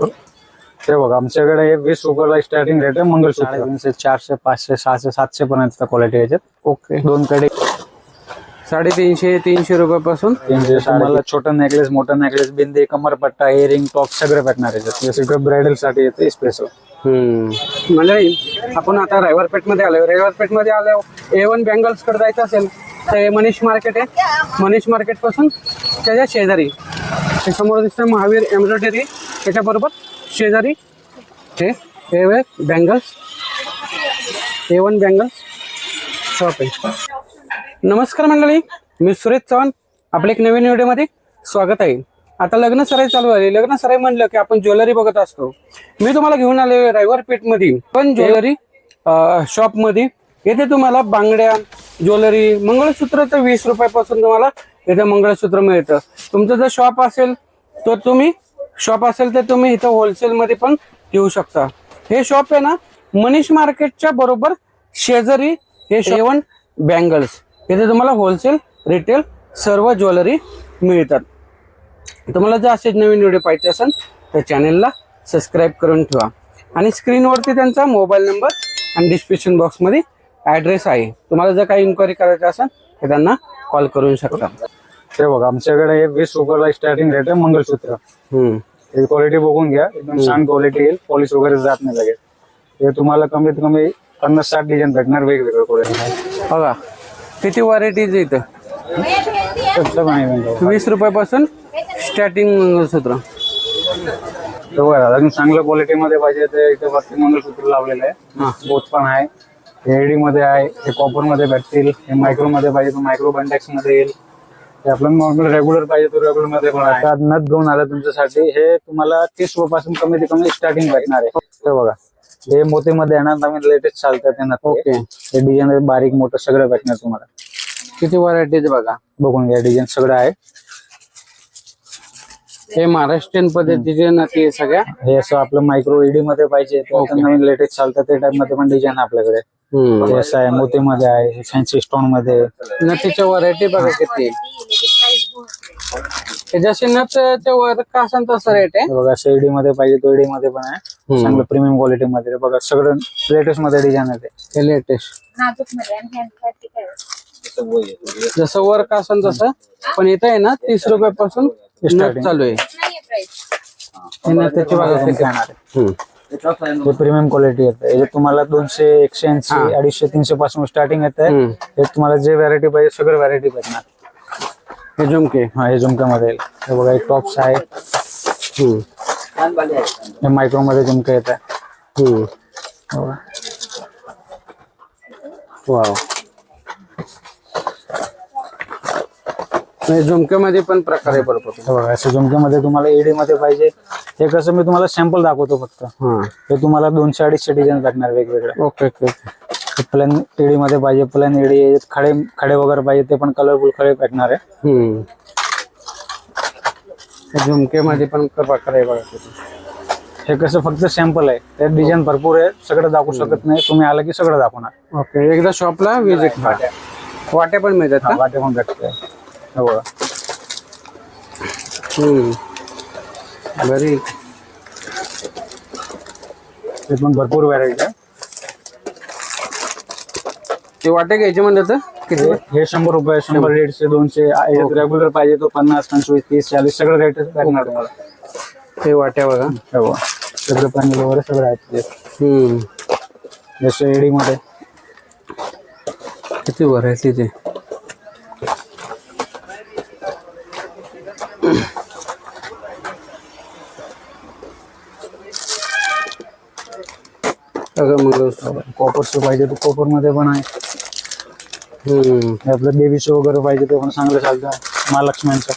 शकतो ते बघा आमच्याकडे हे वीस रुपयाला स्टार्टिंग रेट आहे मंगळसूत्र तीनशे चारशे पाचशे सहाशे सातशे पर्यंत क्वालिटी याच्यात. ओके. दोन कडे. साडेतीनशे तीनशे रुपयापासून तीनशे तुम्हाला छोटा नेकलेस मोठा नेकलेस बिंदी कमरपट्टा इयरिंग टॉप सगळे भेटणार याच्यात. हे सगळं ब्रायडलसाठी येते स्पेशल मंडळी आपण आता रायवरपेठमध्ये आलोय. रायवरपेठमध्ये आलो ए वन बँगल्सकडे जायचं असेल तर हे मनीष मार्केट आहे. मनीष मार्केटपासून त्याच्या शेजारी समोर दिसतं महावीर एम्ब्रॉयडरी त्याच्याबरोबर शेजारी हे A bangles. A one bangles. Shop आहे नमस्कार मंडळी मी सुरेश चव्हाण. आपल्या एक नवीन व्हिडिओमध्ये स्वागत आहे. आता लग्न सराई चालू झाली. लग्न सराई म्हणलं की आपण ज्वेलरी बघत असतो. मी तुम्हाला घेऊन आले रायवर पेठमध्ये. पण ज्वेलरी शॉपमध्ये. येथे तुम्हाला बांगड्या ज्वेलरी मंगळसूत्र तर वीस रुपयापासून तुम्हाला इथे मंगळसूत्र मिळतं. तुमचं जर शॉप असेल तर तुम्ही शॉप असेल तर तुम्ही इथं होलसेल मध्ये पण घेऊ शकता. हे शॉप आहे ना मनीष मार्केटच्या बरोबर शेजारी हे शेवण बँगल्स इथे तुम्हाला होलसेल रिटेल सर्व ज्वेलरी मिळतात. तुम्हाला जर असे नवीन व्हिडिओ पाहिजे असेल तर चॅनेलला सबस्क्राईब करून ठेवा. आणि स्क्रीनवरती त्यांचा मोबाईल नंबर आणि डिस्क्रिप्शन बॉक्समध्ये ॲड्रेस आहे. तुम्हाला जर काही इन्क्वायरी करायची असेल तर त्यांना कॉल करू शकता. ते बघा आमच्याकडे हे वीस रुपयाला स्टार्टिंग रेट आहे मंगळसूत्र ही क्वालिटी बघून घ्या. एकदम छान क्वालिटी येईल. पॉलिश वगैरे जात नाही लगेच. हे तुम्हाला कमीत कमी पन्नास साठ डिझाईन भेटणार वेगवेगळ्या क्वालिटी बघा किती व्हरायटीज इथं? वीस रुपयापासून स्टार्टिंग मंगळसूत्र. अजून चांगल्या क्वालिटी मध्ये पाहिजे ते इथे वरती मंगळसूत्र लावलेलं आहे. बोथ पण आहे. एडी मध्ये आहे. हे कॉपरमध्ये भेटतील. हे मायक्रो मध्ये पाहिजे तर मायक्रो बंडेक्समध्ये येईल. हे आपलं नॉर्मल रेग्युलर पाहिजे तर रेग्युलरमध्ये पण आहे. आता नथ घेऊन आलं तुमच्यासाठी. हे तुम्हाला तीस रुपयापासून कमीत कमी स्टार्टिंग भेटणार आहे. ते बघा. हे मोतीमध्ये येणार नवीन लेटेस्ट चालतात ते नथ ओके. हे डिझाईन बारीक मोठं सगळं भेटणार तुम्हाला. किती व्हरायटीज बघा. बघून घ्या डिझाईन सगळं आहे. हे महाराष्ट्रीयन पद्धतीचे ना ते सगळ्या? हे असं आपलं मायक्रो एडी मध्ये पाहिजे. आता नवीन लेटेस्ट चालतं ते टाइपमध्ये पण डिझाईन आहे आपल्याकडे. हम्म. हे असं आहे मोतीमध्ये आहे फॅन्सी स्टोनमध्ये नथीच्या व्हरायटी बघा किती. जसे नथच्या वर का असेल तसं रेट आहे? हे बघा एडी मध्ये पाहिजे तो एडी मध्ये पण आहे. चांगलं प्रीमियम क्वालिटी मध्ये. बघा सगळं लेटेस्टमध्ये डिझाईन आहे ते. हे लेटेस्टमध्ये जसं वर्क असेल तसं पण इथं आहे ना तीस रुपयापासून चालू आहे. हे नथीची बघा किती. आहे. हे प्रीमियम क्वालिटी येतं. याच्यात तुम्हाला दोनशे एकशे ऐंशी अडीचशे तीनशे पासून स्टार्टिंग येत आहे. हे तुम्हाला जे व्हरायटी पाहिजे सगळं व्हरायटी भेटणार. हे झुमके. हा हे झुमक्यामध्ये. हे बघा एक टॉप्स आहे. हे मायक्रो मध्ये झुमके येत आहे. वाव हे झुमक्यामध्ये पण प्रकार आहे भरपूर. हे बघा असं झुमक्यामध्ये तुम्हाला एडी मध्ये पाहिजे. हे कसं मी तुम्हाला सॅम्पल दाखवतो फक्त. हा. हे तुम्हाला दोनशे अडीचशे डिझाईन भेटणार वेगवेगळे ओके ओके प्लेन एडी मध्ये पाहिजे प्लेन एडी खडे खडे वगैरे पाहिजे ते पण कलरफुल खडे भेटणार आहे. हम्म. हे झुमकेमध्ये पण प्रकार आहे बघा. हे कसं फक्त सॅम्पल आहे. त्यात डिझाईन भरपूर आहे. सगळं दाखवू शकत नाही. तुम्ही आला की सगळं दाखवणार. ओके एकदा शॉपला विजिट करा. वाट्या. पण मिळतात का? वाटे पण भेटते बघा हम्म. बरी ते पण भरपूर व्हरायटी आहे ते वाटे घ्यायचे म्हणलं तर? किती? हे- हे शंभर रुपये शंभर दीडशे दोनशे रेग्युलर पाहिजे तो पन्नास पंचवीस तीस चाळीस सगळं रेट भेटणार तुम्हाला. ते वाट्या बघा. हे सगळं पनीर वगैरे सगळं आहे. जसं एडी मध्ये किती व्हरायटी ते अगं मंगळसूत्र कॉपरचं पाहिजे तो कॉपरमध्ये पण आहे. हम्म. हे आपलं बेबीचं वगैरे पाहिजे ते पण चांगलं चालतं. महालक्ष्म्यांचं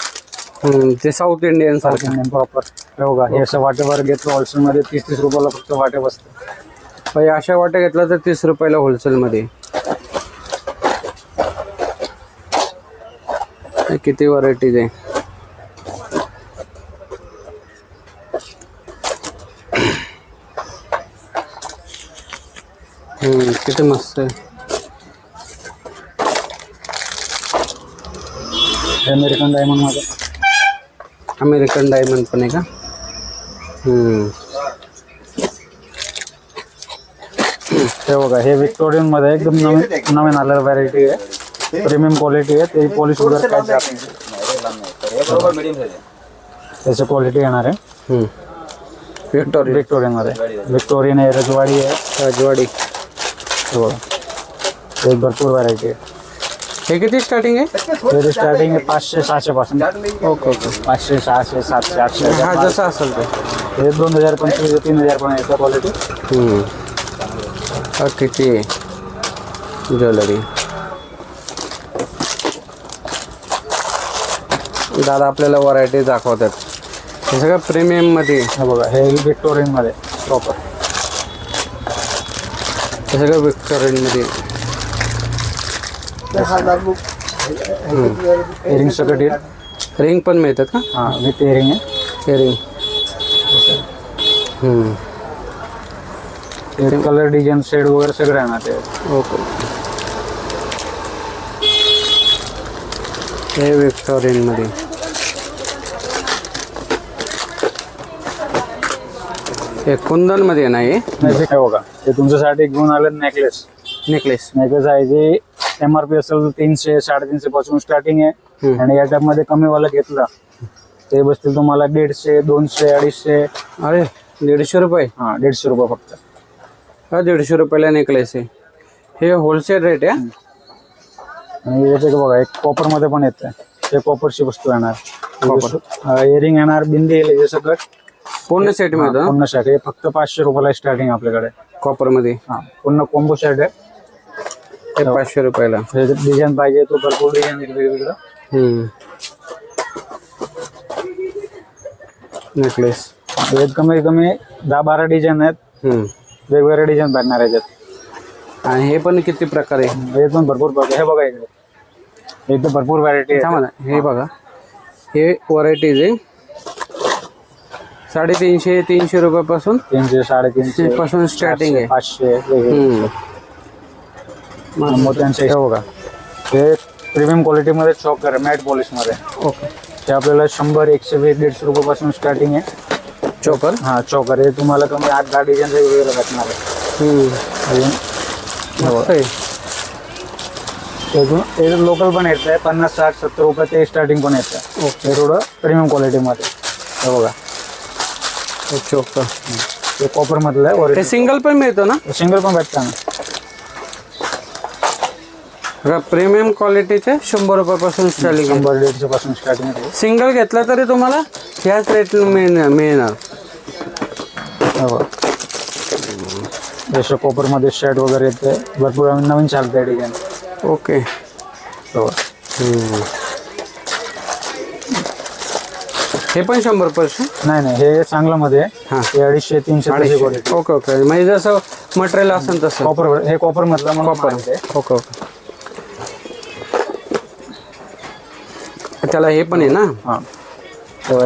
हम्म. ते साऊथ इंडियन सारखं. इंडियन प्रॉपर हे बघा हे असं वाटेवर घेतो होलसेल मध्ये तीस तीस रुपयाला फक्त वाटे बसतं पण अशा वाट्या घेतला तर तीस रुपयाला होलसेल मध्ये. हे किती व्हरायटीज आहे हम्म किती मस्त आहे. अमेरिकन डायमंडमध्ये अमेरिकन डायमंड पण आहे का? हम्म. हे बघा हे विक्टोरियनमध्ये एकदम नवीन नवीन आलेलं व्हरायटी आहे. प्रीमियम क्वालिटी आहे. ते पॉलिश वगैरे काय त्याची क्वालिटी येणार आहे. विक्टोरियनमध्ये. विक्टोरियन आहे रजवाडी आहे. राजवाडी. हे. बघा हे भरपूर व्हरायटी आहे. हे किती स्टार्टिंग आहे? त्याची स्टार्टिंग आहे पाचशे सहाशे पासून. Okay okay. पाचशे सहाशे सातशे आठशे. हा जसा असेल ते. हे दोन हजार पंचवीस तीन हजार पण क्वालिटी. हा किती? ज्वेलरी. दादा आपल्याला व्हरायटी दाखवतात. हे सगळं प्रीमियममध्ये. हे बघा हे विक्टोरियनमध्ये प्रॉपर हे सगळं विक्टोरियनमध्ये इयरिंग सकट येईल रिंग पण मिळतात का? हां विथ इयरिंग आहे. हे रिंग. ते कलर डिझाईन शेड वगैरे सगळं आहे ना ते. ओके. हे विक्टोरियन हे कुंदनमध्ये नाही नाही बघा ते तुमच्यासाठी घेऊन आलं नेकलेस नेकलेस नेकलेस आहे जे एम आर पी असेल तीनशे साडेतीनशे पासून स्टार्टिंग आहे. आणि या टाइपमध्ये कमी वाला घेतला. ते बसतील तुम्हाला दीडशे दोनशे अडीचशे. अरे दीडशे रुपये? हा दीडशे रुपये फक्त. हा दीडशे रुपयाला नेकलेस आहे. हे होलसेल रेट आहे आणि याचे बघा एक कॉपरमध्ये पण येत ते कॉपरची वस्तू येणार. इयरिंग येणार बिंदी येईल हे सगळं. पूर्ण सेट मिळतो? पूर्ण शर्ट हे फक्त पाचशे रुपयाला स्टार्टिंग आपल्याकडे. कॉपरमध्ये हा पूर्ण कॉम्बो शर्ट आहे. हे पाचशे रुपयाला. डिझाईन पाहिजे तो भरपूर डिझाईन वेगवेगळं. नेकलेस यात कमीत कमी दहा बारा डिझाईन आहेत. हम्म. वेगवेगळे डिझाईन आहे याच्यात आणि हे पण किती प्रकार आहे? हे पण भरपूर प्रकार हे बघा इकडे. इथे भरपूर व्हरायटी थांबा ना. हे बघा. हे व्हरायटीज आहे. साडेतीनशे तीनशे रुपयापासून तीनशे साडेतीनशे पासून स्टार्टिंग आहे. पाचशे हम्म. मोत्यांचे. हे बघा. हे प्रीमियम क्वालिटीमध्ये चॉकर मॅट पॉलिशमध्ये ओके. ते आपल्याला शंभर एकशे वीस दीडशे रुपयापासून स्टार्टिंग आहे. चोकर हा चॉकर हे तुम्हाला कमी आठ दहा डिझाईन वेगवेगळं भेटणार आहे. अजून? आहे. हे लोकल पण येत आहे पन्नास साठ सत्तर रुपये ते स्टार्टिंग पण येतं हे थोडं प्रीमियम क्वालिटीमध्ये हे बघा. चोकर हे कॉपर मधलं आहे ओरिजिनल सिंगल पण मिळतो ना? सिंगल पण भेटतं ना? प्रीमियम क्वालिटीचे शंभर रुपयापासून स्टार्टिंग शंभर दीडशे पासून स्टार्टिंग सिंगल घेतला तरी तुम्हाला ह्याच रेट मिळणार मिळणार. हे. जसं कॉपरमध्ये शर्ट वगैरे येते भरपूर नवीन चालतंय डिझाईन ओके हो हम्म. हे पण शंभर पर्सेंट नाही नाही हे चांगलं मध्ये आहे. हा. हे अडीचशे तीनशे तशी ओके ओके. म्हणजे जसं मटेरियल असेल तसं. कॉपर हे कॉपर मधलं कॉपर माहिती आहे. Okay okay. त्याला हे पण आहे ना? हा.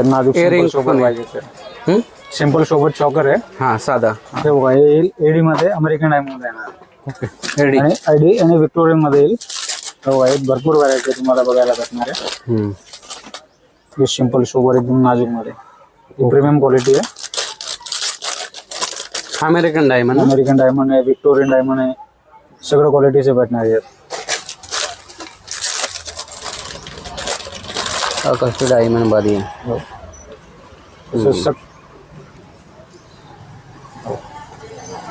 नाजूक Earring पण सोबत आहे. पाहिजे हम्म? सिंपल सोबत चॉकर आहे. हा साधा. हे. बघा हे येईल एडी मध्ये अमेरिकन डायमंड येणार. ओके. रेडी आणि आयडी आणि विक्टोरियनमध्ये येईल. हे बघा हे भरपूर व्हरायटी तुम्हाला बघायला भेटणार आहे. हे सिंपल सोबर एकदम नाजूक मध्ये प्रीमियम क्वालिटी आहे अमेरिकन डायमंड अमेरिकन डायमंड आहे विक्टोरियन डायमंड आहे सगळं क्वालिटीचे भेटणार आहेत कसं डायमंड बारी आहे हो.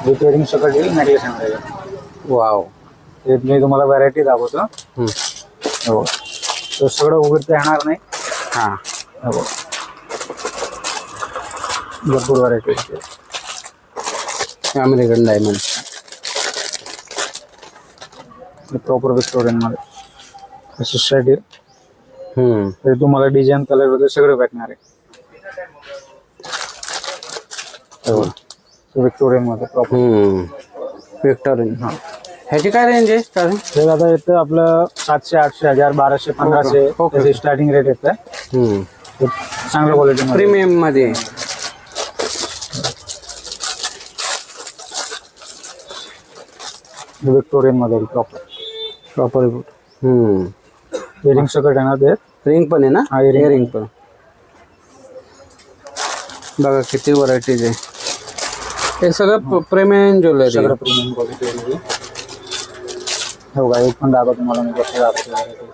रिपेअरिंग सकट येईल नेकलेस वाव हे मी तुम्हाला व्हरायटी दाखवतो. हो सगळं उघडता येणार नाही हा. हो भरपूर व्हरायटी अमेरिकन डायमंड प्रॉपर विक्टोरियनमध्ये. असं शर्ट येईल हम्म. तर तुम्हाला डिझाईन कलर वगैरे सगळं भेटणार आहे. विक्टोरियनमध्ये प्रॉपर विक्टोरियन हा. ह्याची काय रेंज आहे? हे आता येतं आपलं सातशे आठशे हजार बाराशे पंधराशे ओके. स्टार्टिंग रेट येत आहे. चांगल्या क्वालिटी प्रीमियममध्ये. विक्टोरियनमध्ये प्रॉपर प्रॉपर हम्म. इयरिंग सकट येणार ते? रिंग पण आहे ना? हा, earring. इयरिंग पण. बघा किती व्हरायटीज आहे. हे सगळं प्रेमियम ज्वेलरी सगळं प्रीमियम क्वालिटी आहे हो का एक पण दाखवा तुम्हाला मी कसं दाखवतो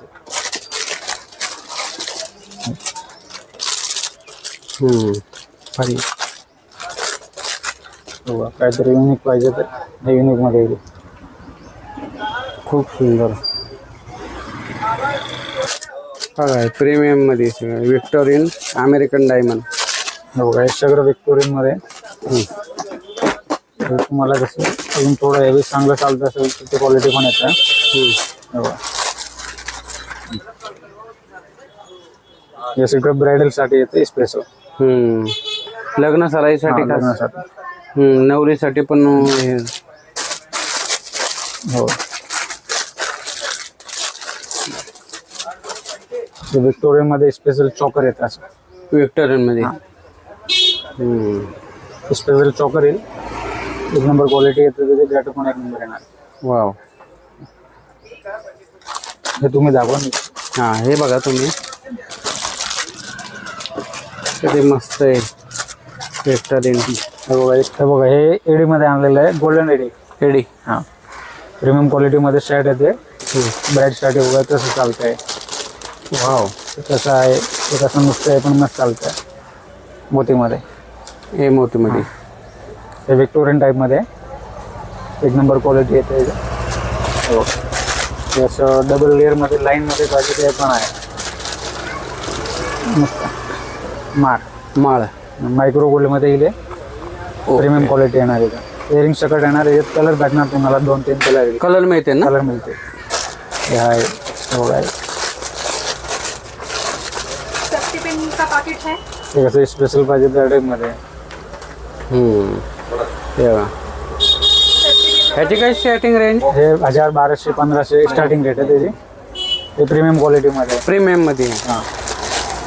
भारी हो का काहीतरी युनिक पाहिजे तर हे युनिकमध्ये येईल खूप सुंदर। बघा प्रीमियममध्ये सगळं विक्टोरियन अमेरिकन डायमंड। हो का हे सगळं विक्टोरियनमध्ये तर तुम्हाला कसं अजून थोडं हेवी चांगलं चालतं असेल तर ते क्वालिटी पण येतं. हो. हे सगळं ब्रायडलसाठी येतं स्पेशल लग्न सराईसाठी लग्नासाठी. नवरीसाठी पण हे. हो. विक्टोरियनमध्ये स्पेशल चॉकर येतं असं. विक्टोरियनमध्ये. स्पेशल चॉकर येईल. एक नंबर क्वालिटी येते त्याचे ग्रॅटर पण एक नंबर येणार? वाव हे तुम्ही दाखवा मी हा हे बघा तुम्ही. किती मस्त आहे. विक्टोरियन हे बघा एक हे बघा हे एडी मध्ये आणलेलं आहे गोल्डन एडी एडी हा. प्रीमियम क्वालिटी मध्ये शर्ट येते. ब्राईटसाठी वगैरे तसं चालतंय. वाव तसं आहे ते कसं नुसतं आहे पण मस्त चालतंय. मोतीमध्ये. हे मोठीमध्ये हे विक्टोरियन टाईपमध्ये एक नंबर क्वालिटी येते हो. हे असं डबल लेअरमध्ये लाईनमध्ये पाहिजे ते पण आहे. मस्त. मार माळ. मायक्रो गोल्डमध्ये येईल प्रीमियम क्वालिटी येणार आहे. इयरिंग सकट येणार आहे. कलर भेटणार तुम्हाला दोन तीन कलर येईल. कलर मिळते ना? कलर मिळते. हे आहे. हे बघा. हे. सस्ती पेन का पाकिट है हे कसं स्पेशल पाहिजे त्या टाईपमध्ये ह्याची काय स्टार्टिंग रेंज हे हजार बाराशे पंधराशे स्टार्टिंग रेट आहे त्याची. हे प्रीमियम क्वालिटीमध्ये आहे. प्रीमियममध्ये हां.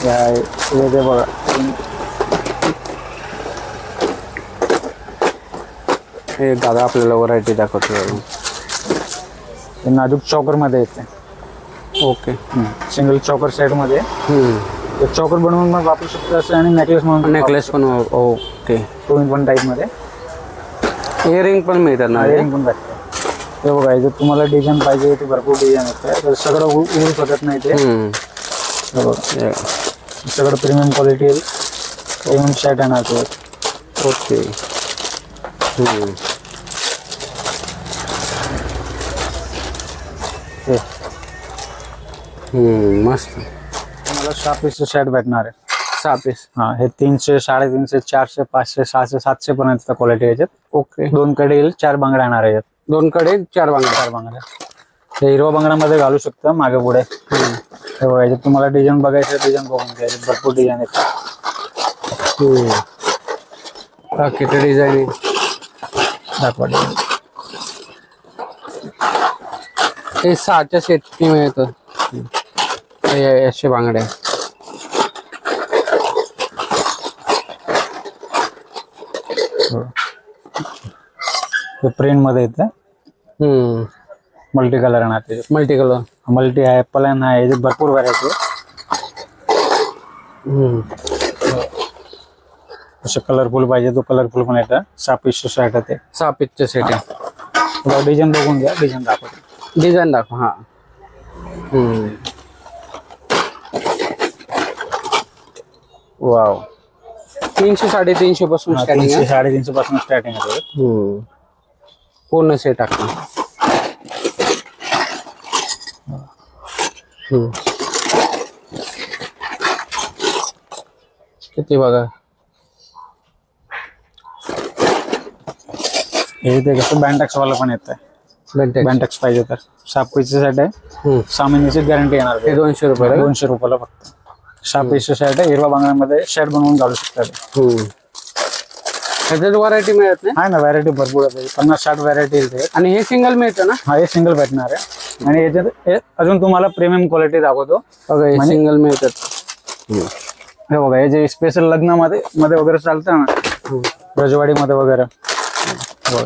हे ते बघा. हे दादा आपल्याला व्हरायटी दाखवतो. हे नाजूक चॉकरमध्ये येते. ओके सिंगल चॉकर सेटमध्ये चॉकर बनवून मग वापरू शकतो असं आणि नेकलेस म्हणून नेकलेस पण ओके टू इन वन टाईपमध्ये इयरिंग पण मिळतात ना हे? इयरिंग पण भेटते. हे बघा जर तुम्हाला डिझाईन पाहिजे ते भरपूर डिझाईन तर सगळं उ- उघडू शकत नाही ते. हम्म. हे बघा. सगळं प्रीमियम क्वालिटी प्रीमियम शर्ट येणार तो. ओके. हम्म. हे. हम्म, मस्त. तुम्हाला सहा पीसचं शर्ट भेटणार आहे. सहा पीस हा हे तीनशे साडेतीनशे चारशे पाचशे सहाशे सातशे पर्यंत क्वालिटी याच्यात. ओके. दोन कडे येईल चार बांगड्या येणार याच्यात. दोन कडे चार बांगड्या. चार बांगड्या. हे हिरवा बांगड्यामध्ये घालू शकता मागे पुढे. हे बघा याच्यात तुम्हाला डिझाईन बघायचं डिझाईन बघून घ्यायचे भरपूर डिझाईन. हा, किती डिझाईन दाखवा. हे सहाच्या सेटनी मिळतं. असे बांगड्या हे प्रिंटमध्ये येतं. हम्म. मल्टी कलर येणार त्याच्यात मल्टी कलर मल्टी आहे प्लॅन आहे याच्यात भरपूर व्हरायटी हम्म. जसं कलरफुल पाहिजे तो कलरफुल पण येतं. सहा पीसचं शर्ट आहे ते. सहा पीसचे सेट आहे डिझाईन बघून घ्या डिझाईन दाखवतो. डिझाईन दाखव हा. हम्म. वाव तीनशे साडेतीनशे पासून स्टार्टिंग तीनशे आहे साडेतीनशे पासून स्टार्टिंग आहे त्याच्यात. हम्म. पूर्ण सेट टाका हम्म. किती बघा हे ते कसं बँटॅक्स वाला पण येतं बेंटेक्स. बँटॅक्स पाहिजे तर सहा पीसचं शर्ट आहे हम्म. सहा महिन्याची गॅरंटी येणार हे त्याच्यात. दोनशे रुपये दोनशे रुपयाला फक्त पीसचं शर्ट आहे हिरवा बांगड्यामध्ये शर्ट बनवून घालू शकता ते. ह्याच्यात व्हरायटी मिळत नाही? आहे ना व्हरायटी भरपूर आहे. पन्नास साठ व्हरायटी येईल ते आणि हे सिंगल मिळतं ना? हा हे सिंगल भेटणार आहे. आणि याच्यात हे अजून तुम्हाला प्रीमियम क्वालिटी दाखवतो. बघा हे म्हणजे- सिंगल मिळतात. हे बघा हे जे स्पेशल लग्नामध्ये मध्ये वगैरे चालतं ना रजवाडीमध्ये वगैरे. बघा.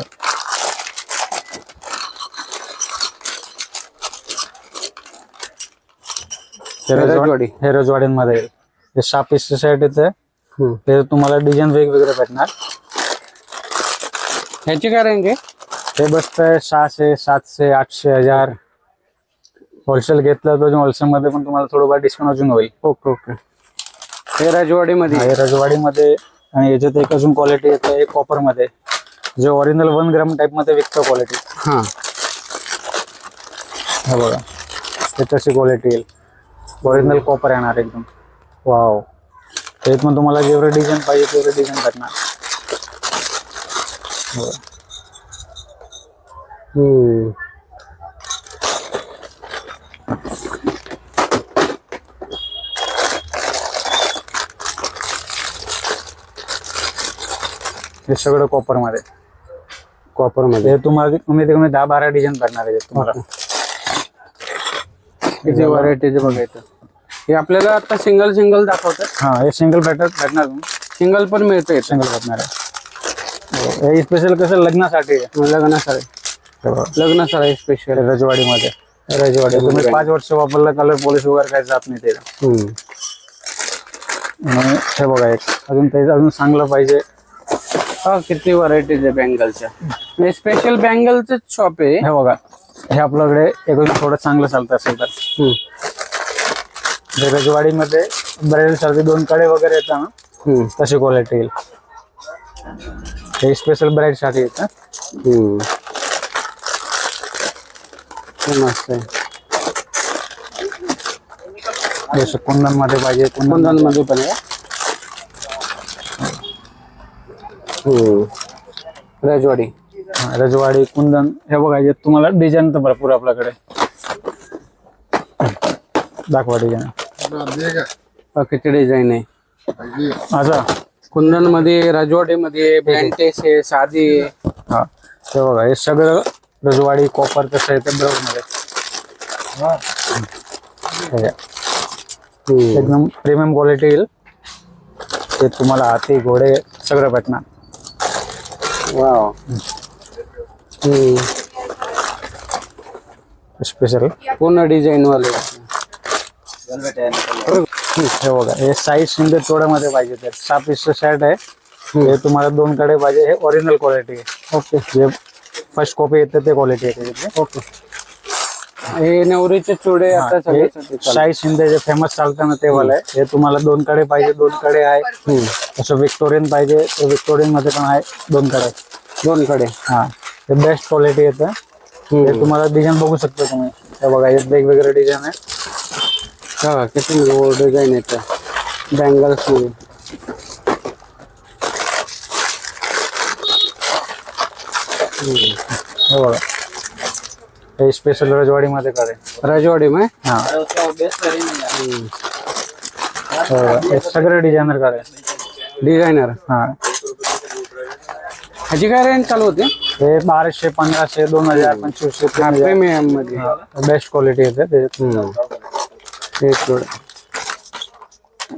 हे रजवाडी रजवाडी. हे. हे सेट येतं हम्म. ते तुम्हाला डिझाईन वेगवेगळे भेटणार. ह्याची काय रेंज आहे? ते बसतंय सहाशे सातशे आठशे हजार. होलसेल घेतलं तर होलसेल मध्ये पण तुम्हाला थोडंफार डिस्काउंट अजून होईल. Okay okay. हे राजवाडीमध्ये हे रजवाडीमध्ये आणि याच्यात एक अजून क्वालिटी येतं एक कॉपरमध्ये जे ओरिजिनल वन ग्राम टाईपमध्ये विकतं क्वालिटी हां. हे बघा. ते तशी क्वालिटी येईल. ओरिजिनल कॉपर येणार एकदम. वाव त्याच्यात पण तुम्हाला जेवढं डिझाईन पाहिजे तेवढं डिझाईन भेटणार. हो. सगळं कॉपर मध्ये. कॉपरमध्ये हे तुम्हाला कमीत कमी दहा बारा डिझाईन भेटणार आहे तुम्हाला. किती व्हरायटीचे बघायचं. हे आपल्याला आता सिंगल सिंगल दाखवतात हा हे सिंगल भेटत भेटणार. सिंगल पण मिळते सिंगल भेटणार आहे. हो. हे स्पेशल कसं लग्नासाठी आहे? लग्नासाठी. हे बघा. लग्नासाठी स्पेशल ते रजवाडीमध्ये. रजवाडी तुम्ही पाच वर्ष वापरलं कलर पॉलिश वगैरे काही जात नाही त्याला. हे बघा एक. अजून त्याचं अजून चांगलं पाहिजे. हा किती व्हरायटीज आहे बँगलच्या हे स्पेशल बँगलच शॉप आहे. हे बघा. हे आपल्याकडे एकदम थोडं चांगलं चालतं असेल तर. रजवाडीमध्ये ब्रायडलसाठी दोन कडे वगैरे येतात ना. तशी क्वालिटी येईल. हे स्पेशल ब्राईडसाठी येतं. हम्म. हे मस्त आहे. जसं कुंदनमध्ये पाहिजे कुंदन. कुंदनमध्ये पण आहे. हम्म. राजवाडी रजवाडी कुंदन हे बघा हे तुम्हाला डिझाईन तर भरपूर आपल्याकडे. दाखवा डिझाईन हा, किती डिझाईन आहे? अच्छा कुंदन मध्ये राजवाडी मध्ये बँटेस आहे साधी हा हे बघा हे सगळं रजवाडी कॉपर कसं आहे ते ब्राऊन मध्ये हे. एकदम प्रीमियम क्वालिटी येईल. ते तुम्हाला हाती घोडे सगळं भेटणार. वाव हम्म. स्पेशल पूर्ण डिझाईन वाले हे बघा हे साईज शिंदे तोड्यामध्ये पाहिजे ते सहा पीसचं शर्ट आहे. हे तुम्हाला दोन कडे पाहिजे. हे ओरिजिनल क्वालिटी आहे. ओके. जे फर्स्ट कॉपी येते ते क्वालिटी आहे त्याच्यातली. ओके. हे नवरीचे चुडे आता. साई शिंदे जे फेमस चालतं ना ते वाला. आहे हे तुम्हाला दोन कडे पाहिजे दोन कडे आहे. तसं विक्टोरियन पाहिजे तर विक्टोरियनमध्ये पण आहे दोन कडे. दोन कडे. हा. हे बेस्ट क्वालिटी येतं हे तुम्हाला डिझाईन बघू शकता तुम्ही। हे बघा हे वेगवेगळे डिझाईन आहे हा किती डिझाईन येतं बँगल्स हे बघा। हे स्पेशल रजवाडी मध्ये कडे राजवाडी में हा सगळे डिझायनर कडे डिझायनर हा। ह्याची काय रेंज चालू होते? हे बाराशे पंधराशे दोन हजार पंचवीसशे तीन हजार. प्रीमियममध्ये. बेस्ट क्वालिटी येते त्याच्यात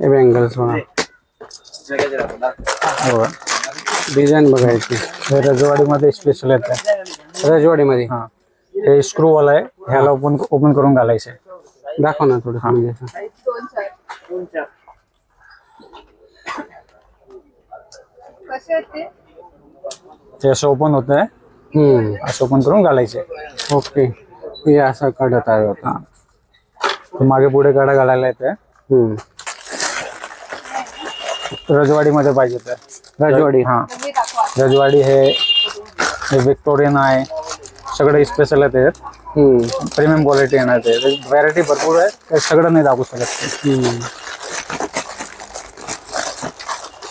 हे बँगल्स बघा हे. डिझाईन बघायची. हे रजवाडी मध्ये स्पेशल येते राजवाडी मध्ये हा. हे स्क्रू वाला आहे. ह्याला ओपन ओपन करून घालायचं आहे. दाखव ना थोडं म्हणजे ते? असं ओपन होत आहे असं ओपन करून घालायचं. ओके. हे असं काढत आहे आता. ते मागे पुढे गाडा घालायला येते रजवाडी मध्ये पाहिजे तर राजवाडी. हा. रजवाडी हे हे विक्टोरियन आहे. सगळे स्पेशल आहे हम्म. प्रीमियम क्वालिटी येणार ते. व्हरायटी भरपूर आहे. ते सगळं नाही दाखवू शकत.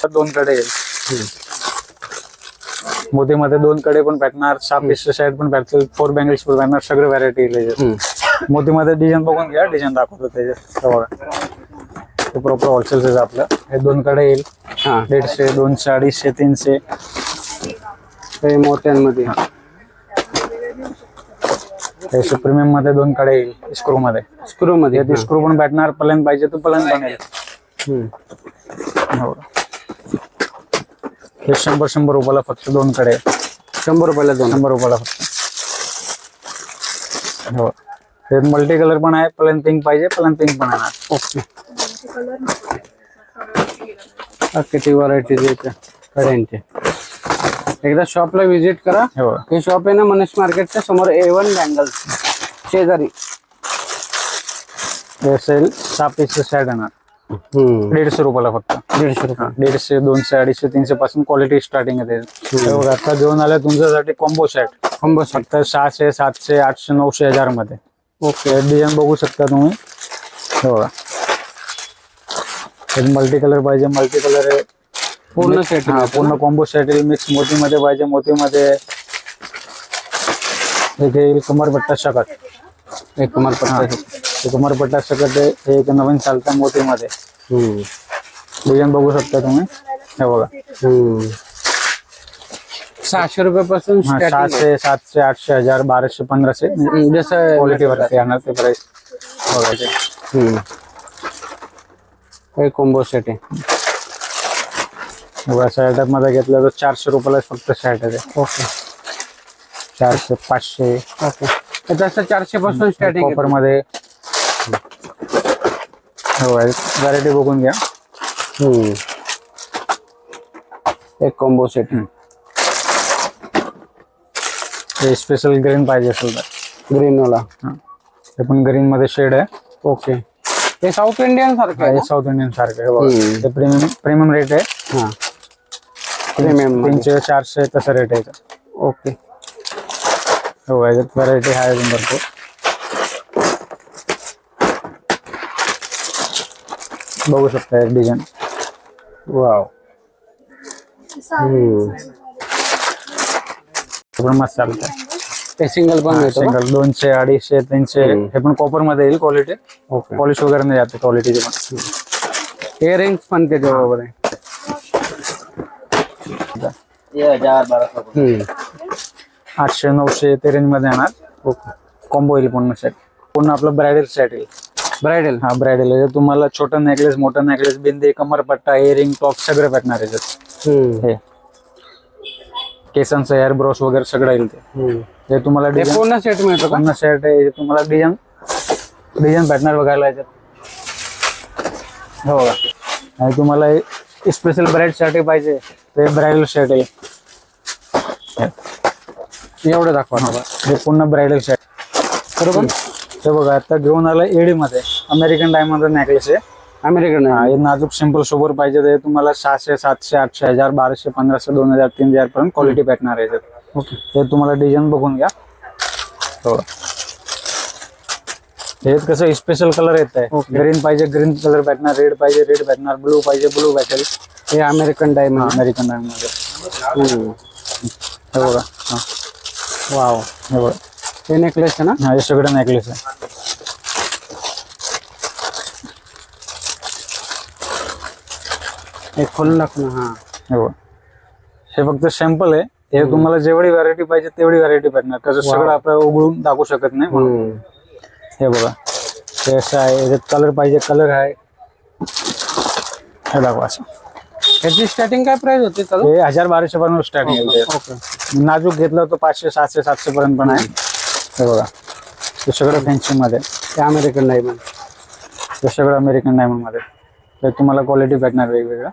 दोन कडे येईल. मोदीमध्ये दोन कडे पण भेटणार पीसचे साईड पण भेटतील फोर बँगल्स पण भेटणार सगळे व्हरायटी येईल याच्यात. हम्म. मोदीमध्ये डिझाईन बघून घ्या डिझाईन दाखवतो त्याच्यात. बघा. ते प्रॉपर होलसेलच आपलं. हे दोन कडे येईल. हा. दीडशे दोनशे अडीचशे तीनशे. हे मोत्यांमध्ये. हे. प्रीमियममध्ये दोन कडे येईल स्क्रू मध्ये स्क्रू मध्ये ते स्क्रू पण भेटणार पलन पाहिजे तर पलन पण येईल. हो. शंभर शंभर रुपयाला फक्त दोन कडे शंभर रुपयाला दोन. शंभर रुपयाला फक्त. हो. हे मल्टी कलर पण आहे प्लेन पिंक पाहिजे प्लेन पिंक पण आहे. ओके. किती व्हरायटीज आहेत कड्यांचे एकदा शॉपला व्हिजिट करा. हे. हे शॉप आहे ना मनीष मार्केटच्या समोर ए वन बँगल्स शेजारी. हे असेल सहा शर्ट येणार. दीडशे रुपयाला फक्त. दीडशे रुपये. दीडशे दोनशे अडीचशे तीनशे पासून क्वालिटी स्टार्टिंग आहे त्याची. हे बघा आता घेऊन आलं तुमच्यासाठी कॉम्बो सेट फक्त सहाशे सातशे आठशे नऊशे हज़ार मध्ये ओके डिझाईन बघू शकता तुम्ही. हे बघा. मल्टी कलर पाहिजे मल्टी कलर पूर्ण सेट पूर्ण कॉम्बो सेट येईल मिक्स मोती मध्ये पाहिजे मोती मध्ये एक येईल कमरपट्टा शकत एक कमरपट्टा ते कमरपट्टा शकत आहे हे एक नवीन चालतं मोती मध्ये हम्म. डिझाईन बघू शकता तुम्ही. हे बघा. हम्म. सहाशे रुपयापासून हा, आहे. सातशे सातशे आठशे हजार बाराशे पंधराशे. हम्म, जसं क्वालिटी वरती येणार ते प्राइस बघायचे. हे कॉम्बो सेट आहे. बघा शर्टमध्ये घेतलं तर चारशे रुपयाला फक्त शर्ट आहे ते. ओके. चारशे पाचशे. ओके. तसं चारशे पासून स्टार्टिंग कॉपर मध्ये व्हरायटी बघून घ्या. एक कॉम्बो सेट हे स्पेशल ग्रीन पाहिजे असेल तर. ग्रीन वाला. हे. पण ग्रीन मध्ये शेड आहे. ओके हे साऊथ इंडियन सारखं आहे हे? साऊथ इंडियन सारखं आहे बघा. हम्म. ते प्रीमियम प्रीमियम रेट आहे. हा. प्रीमियम तीनशे चारशे तसं रेट आहे याचं. ओके हो व्हरायटी आहे अजून भरपूर. बघू शकता एक डिझाईन. वाव. पण मस्त चालतंय ते सिंगल पण मिळतो का? सिंगल दोनशे अडीचशे तीनशे. हे पण कॉपरमध्ये येईल क्वालिटी ओके. पॉलिश वगैरे नाही जाते क्वालिटीची पण. इयरिंग्स पण त्याच्या बरोबर आहे. हम्म. आठशे नऊशे ते रेंजमध्ये येणार. ओके. कॉम्बो येईल पूर्ण सेट पूर्ण आपलं ब्रायडल सेट येईल. ब्रायडल हा ब्रायडल आहे तुम्हाला छोटा नेकलेस मोठा नेकलेस बिंदी कमरपट्टा इयरिंग टॉप सगळं भेटणार याच्यात. हे. केसांचं हेअर ब्रश वगैरे सगळं येईल ते. हे तुम्हाला डिझाईन पूर्ण सेट मिळतो पूर्ण शर्ट आहे. तुम्हाला डिझाईन डिझाईन भेटणार बघायला याच्यात. हो आणि तुम्हाला स्पेशल ब्राईडसाठी पाहिजे. ते ब्रायडल शर्ट आहे. एवढं दाखवा हे पूर्ण ब्रायडल शर्ट बरोबर? हे बघा आता घेऊन आलं एडी मध्ये अमेरिकन डायमंड नेकलेस आहे. अमेरिकन हा, हे नाजूक सिंपल सोबर पाहिजे ते तुम्हाला सहाशे सातशे आठशे हजार बाराशे पंधराशे दोन हजार तीन हजार पर्यंत क्वालिटी भेटणार आहे याच्यात. ओके हे तुम्हाला डिझाईन बघून घ्या. हो. हे कसं स्पेशल कलर येत आहे. ग्रीन पाहिजे ग्रीन कलर भेटणार रेड पाहिजे रेड भेटणार ब्लू पाहिजे ब्लू भेटेल. हे अमेरिकन डायमंड अमेरिकन डायमंडमध्ये. हे बघा हा. वाव हे बघा. हे नेकलेस आहे ना? हा हे सगळं नेकलेस आहे. हे खोलून दाखव ना हा. हे बघा. हे फक्त सॅम्पल आहे. हे तुम्हाला जेवढी व्हरायटी पाहिजे तेवढी व्हरायटी भेटणार. कसं सगळं आपल्याला उघडून दाखवू शकत नाही म्हणून. हे बघा. हे असं आहे. याच्यात कलर पाहिजे कलर आहे. हे दाखवा असं. ह्याची स्टार्टिंग काय प्राइस होती चालू? हे हजार बाराशे पर्यंत स्टार्टिंग ओके. नाजूक घेतलं तर पाचशे सातशे सातशे पर्यंत पण आहे. हे बघा. हे सगळं फॅन्सी मध्ये. अमेरिकन डायमंड हे सगळं अमेरिकन डायमंड मध्ये हे तुम्हाला क्वालिटी भेटणार वेगवेगळ्या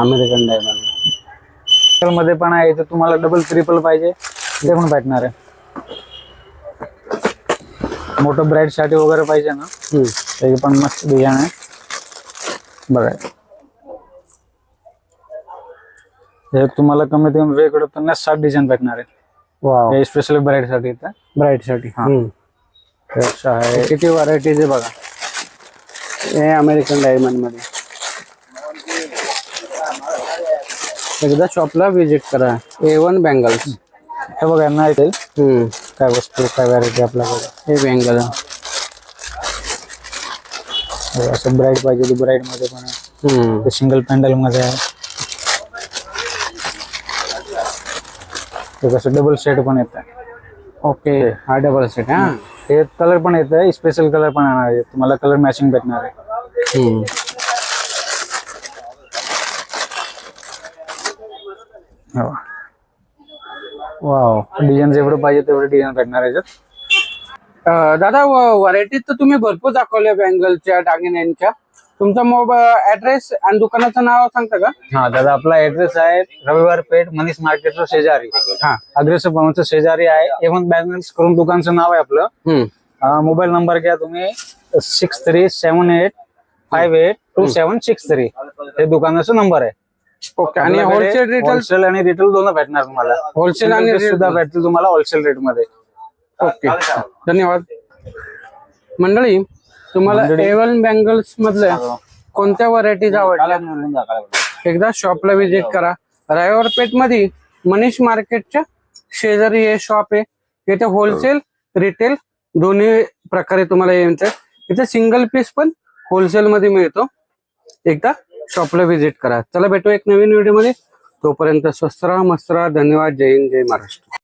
अमेरिकन डायमंड मध्ये पण आहे तर तुम्हाला डबल ट्रिपल पाहिजे. ते पण भेटणार आहे. मोठं ब्राईड साठी वगैरे पाहिजे ना. पण मस्त डिझाईन आहे. बघा. हे तुम्हाला कमीत कमी वेगळं पन्नास साठ डिझाईन भेटणार आहे हे स्पेशली ब्राईडसाठी येतं ब्राईटसाठी. हे. आहे. किती व्हरायटीज आहे बघा. हे अमेरिकन डायमंडमध्ये. एकदा शॉपला व्हिजिट करा. ए वन बँगल्स हे बघा यांना येतील काय वस्तू काय व्हरायटी आपल्याकडे? हे बँगल असं ब्राईड पाहिजे तर ब्राईडमध्ये पण सिंगल पॅन्डलमध्ये आहे. ते कसं डबल सेट पण येत आहे ओके हा डबल सेट हा? हे कलर पण येत आहे स्पेशल कलर पण येणार आहे. तुम्हाला कलर मॅचिंग भेटणार आहे. हो. वाव डिझाईन जेवढं पाहिजे तेवढं डिझाईन भेटणार आहे याच्यात. दादा व्हरायटीज तर तुम्ही भरपूर दाखवल्या बँगलच्या दागिन्यांच्या. तुमचा मोबाईल ऍड्रेस आणि दुकानाचं नाव सांगता का? हा दादा आपला ऍड्रेस आहे रविवार पेठ मनीष मार्केटचं शेजारी. हा. अग्रेसर भवनचं शेजारी आहे. एवन बँगल्स करून दुकानचं नाव आहे आपलं. हम्म. मोबाईल नंबर घ्या तुम्ही. Six three seven eight five eight two seven six three हे दुकानाचा नंबर आहे. ओके आणि होलसेल रिटेल होलसेल आणि रिटेल दोन भेटणार तुम्हाला. Wholesale आणि retail सुद्धा भेटतील तुम्हाला होलसेल रेटमध्ये. ओके धन्यवाद. मंडळी तुम्हाला एवन बँगल्स मधल्या कोणत्या व्हरायटीज आवडल्या? एकदा शॉपला व्हिजिट करा. रायवर पेठमध्ये मनीष मार्केटच्या शेजारी हे शॉप आहे. इथे होलसेल रिटेल दोन्ही प्रकारे तुम्हाला येते इथे सिंगल पीस पण होलसेल मध्ये मिळतो. एकदा शॉपला व्हिजिट करा. चला भेटू एक नवीन व्हिडिओमध्ये. तोपर्यंत स्वस्त राहा मस्त राहा. धन्यवाद. जय हिंद जय महाराष्ट्र.